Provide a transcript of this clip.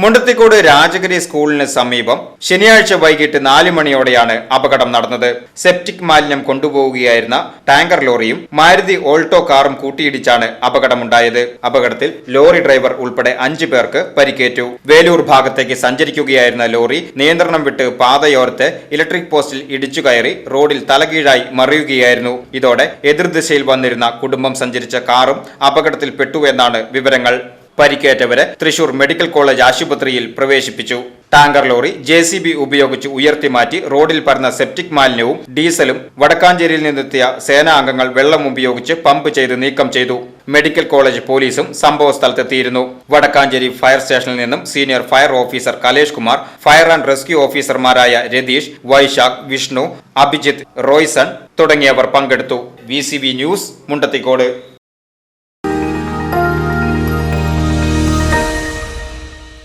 Mundathikode Rajagiri സ്കൂളിന് സമീപം ശനിയാഴ്ച വൈകിട്ട് നാല് മണിയോടെയാണ് അപകടം നടന്നത്. സെപ്റ്റിക് മാലിന്യം കൊണ്ടുപോവുകയായിരുന്ന ടാങ്കർ ലോറിയും മാരുതി ഓൾട്ടോ കാറും കൂട്ടിയിടിച്ചാണ് അപകടമുണ്ടായത്. അപകടത്തിൽ ലോറി ഡ്രൈവർ ഉൾപ്പെടെ അഞ്ചു പേർക്ക് പരിക്കേറ്റു. വേലൂർ ഭാഗത്തേക്ക് സഞ്ചരിക്കുകയായിരുന്ന ലോറി നിയന്ത്രണം വിട്ട് പാതയോർത്ത് ഇലക്ട്രിക് പോസ്റ്റിൽ ഇടിച്ചു കയറി റോഡിൽ തലകീഴായി മറിയുകയായിരുന്നു. ഇതോടെ എതിർദിശയിൽ വന്നിരുന്ന കുടുംബം സഞ്ചരിച്ച കാറും അപകടത്തിൽ പെട്ടുവെന്നാണ് വിവരങ്ങൾ. പരിക്കേറ്റവരെ തൃശൂർ മെഡിക്കൽ കോളേജ് ആശുപത്രിയിൽ പ്രവേശിപ്പിച്ചു. Tanker lorry J C B ഉപയോഗിച്ച് ഉയർത്തിമാറ്റി റോഡിൽ പരന്ന സെപ്റ്റിക് മാലിന്യവും ഡീസലും വടക്കാഞ്ചേരിയിൽ നിന്നെത്തിയ സേനാ അംഗങ്ങൾ വെള്ളം ഉപയോഗിച്ച് പമ്പ് ചെയ്ത് നീക്കം ചെയ്തു. മെഡിക്കൽ കോളേജ് പോലീസും സംഭവ സ്ഥലത്തെത്തിയിരുന്നു. വടക്കാഞ്ചേരി ഫയർ സ്റ്റേഷനിൽ നിന്നും senior fire officer Kalesh Kumar fire and rescue ഓഫീസർമാരായ രതീഷ് വൈശാഖ് വിഷ്ണു അഭിജിത്ത് റോയ്സൺ തുടങ്ങിയവർ പങ്കെടുത്തു. V news Mundathikode.